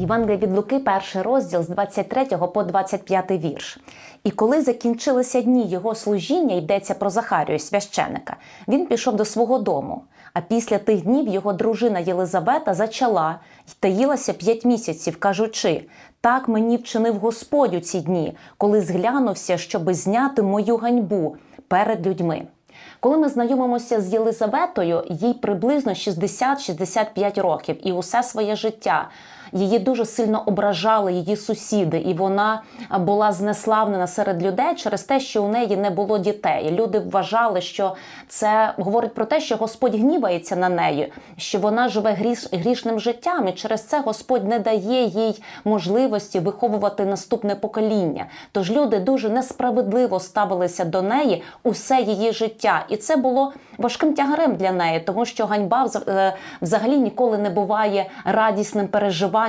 Євангелія від Луки, перший розділ з 23 по 25 вірш. І коли закінчилися дні його служіння, йдеться про Захарію, священика, він пішов до свого дому. А після тих днів його дружина Єлизавета зачала й таїлася п'ять місяців, кажучи: так мені вчинив Господь у ці дні, коли зглянувся, щоби зняти мою ганьбу перед людьми. Коли ми знайомимося з Єлизаветою, їй приблизно 60-65 років, і усе своє життя її дуже сильно ображали її сусіди, і вона була знеславнена серед людей через те, що у неї не було дітей. Люди вважали, що це говорить про те, що Господь гнівається на неї, що вона живе гріш, грішним життям, і через це Господь не дає їй можливості виховувати наступне покоління. Тож люди дуже несправедливо ставилися до неї усе її життя, і це було важким тягарем для неї, тому що ганьба е, взагалі ніколи не буває радісним переживанням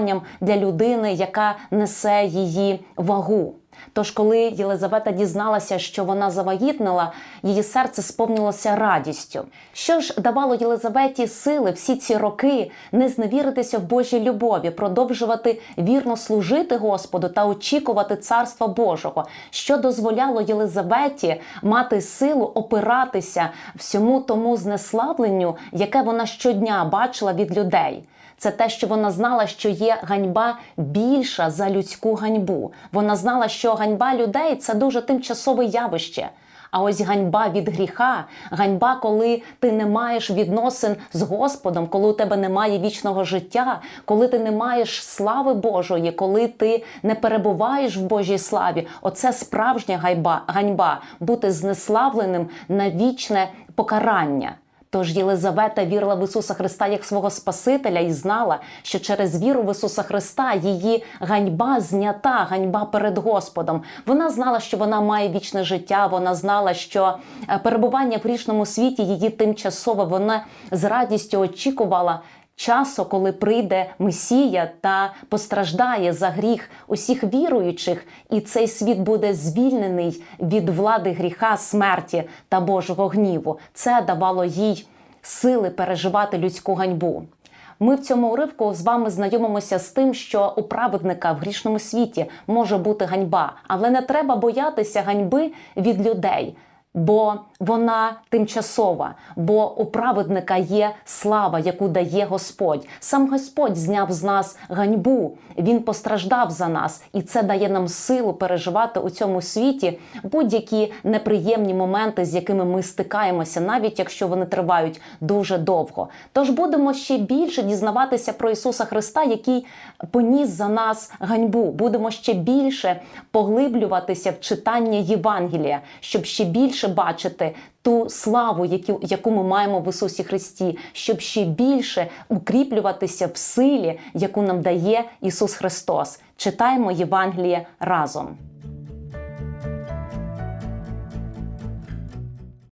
для людини, яка несе її вагу. Тож, коли Єлизавета дізналася, що вона завагітнила, її серце сповнилося радістю. Що ж давало Єлизаветі сили всі ці роки не зневіритися в Божій любові, продовжувати вірно служити Господу та очікувати Царства Божого, що дозволяло Єлизаветі мати силу опиратися всьому тому знеславленню, яке вона щодня бачила від людей. Це те, що вона знала, що є ганьба більша за людську ганьбу. Вона знала, що ганьба людей це дуже тимчасове явище. А ось ганьба від гріха, ганьба, коли ти не маєш відносин з Господом, коли у тебе немає вічного життя, коли ти не маєш слави Божої, коли ти не перебуваєш в Божій славі. Оце справжня ганьба, ганьба бути знеславленим на вічне покарання. Тож Єлизавета вірила в Ісуса Христа як свого Спасителя і знала, що через віру в Ісуса Христа її ганьба знята, ганьба перед Господом. Вона знала, що вона має вічне життя. Вона знала, що е, перебування в грішному світі її тимчасове. Вона з радістю очікувала. Часу, коли прийде Месія та постраждає за гріх усіх віруючих, і цей світ буде звільнений від влади гріха, смерті та Божого гніву. Це давало їй сили переживати людську ганьбу. Ми в цьому уривку з вами знайомимося з тим, що у праведника в грішному світі може бути ганьба, але не треба боятися ганьби від людей. Бо вона тимчасова, бо у праведника є слава, яку дає Господь. Сам Господь зняв з нас ганьбу, він постраждав за нас, і це дає нам силу переживати у цьому світі будь-які неприємні моменти, з якими ми стикаємося, навіть якщо вони тривають дуже довго. Тож будемо ще більше дізнаватися про Ісуса Христа, який поніс за нас ганьбу. Будемо ще більше поглиблюватися в читання Євангелія, щоб ще більше бачити ту славу, яку, яку ми маємо в Ісусі Христі, щоб ще більше укріплюватися в силі, яку нам дає Ісус Христос. Читаємо Євангеліє разом.